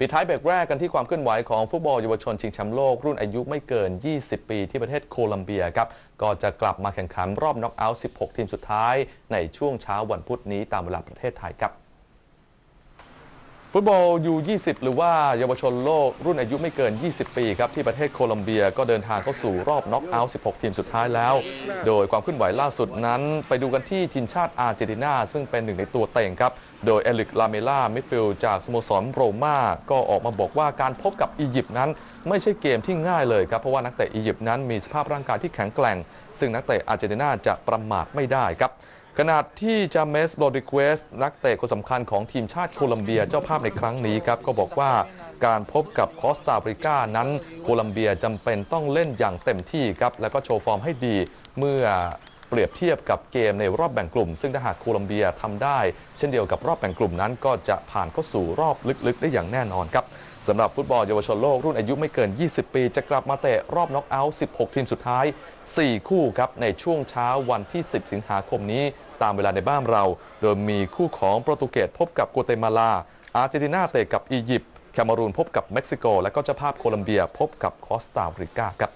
ปิดท้ายเบรกแรกกันที่ความเคลื่อนไหวของฟุตบอลเยาวชนชิงแชมป์โลกรุ่นอายุไม่เกิน 20 ปีที่ประเทศโคลัมเบียครับก็จะกลับมาแข่งขันรอบน็อกเอาท์ 16 ทีมสุดท้ายในช่วงเช้าวันพุธนี้ตามเวลาประเทศไทยครับ ฟุตบอล U20 หรือว่าเยาวชนโลกรุ่นอายุไม่เกิน 20 ปีครับ ที่ประเทศโคลอมเบียก็เดินทางเข้าสู่รอบน็อกเอาท์ 16 ทีมสุดท้ายแล้ว โดยความเคลื่อนไหวล่าสุดนั้น ไปดูกันที่ทีมชาติอาร์เจนตินา ซึ่งเป็นหนึ่งในตัวเต็งครับ โดยเอลิก ลาเมล่า มิดฟิลด์จากสโมสรโรม่าก็ออกมาบอกว่าการพบกับอียิปต์นั้น ไม่ใช่เกมที่ง่ายเลยครับเพราะว่านักเตะอียิปต์นั้นมีสภาพร่างกายที่แข็งแกร่ง ซึ่งนักเตะอาร์เจนตินาจะประมาทไม่ได้ครับ ขณะที่จาเมสโรดิเกสนักเตะคนสำคัญของทีมชาติโคลัมเบียเจ้าภาพในครั้งนี้ครับก็บอกว่าการพบกับคอสตาริกานั้นโคลัมเบียจำเป็นต้องเล่นอย่างเต็มที่ครับแล้วก็โชว์ฟอร์มให้ดีเมื่อ เปรียบเทียบกับเกมในรอบแบ่งกลุ่ม ซึ่งถ้าหากโคลัมเบียทำได้ เช่นเดียวกับรอบแบ่งกลุ่มนั้น ก็จะผ่านเข้าสู่รอบลึกๆ ได้อย่างแน่นอนครับสำหรับฟุตบอลเยาวชนโลกรุ่นอายุไม่เกิน 20 ปี จะกลับมาเตะรอบน็อกเอาท์ 16 ทีมสุดท้าย 4 คู่ครับในช่วงเช้าวันที่ 10 สิงหาคมนี้ ตามเวลาในบ้านเรา โดยมีคู่ของโปรตุเกสพบกับกัวเตมาลา อาร์เจนตินาเตะกับอียิปต์แคนารูนพบกับเม็กซิโก และก็เจ้าภาพโคลัมเบียพบกับคอสตาริกาครับ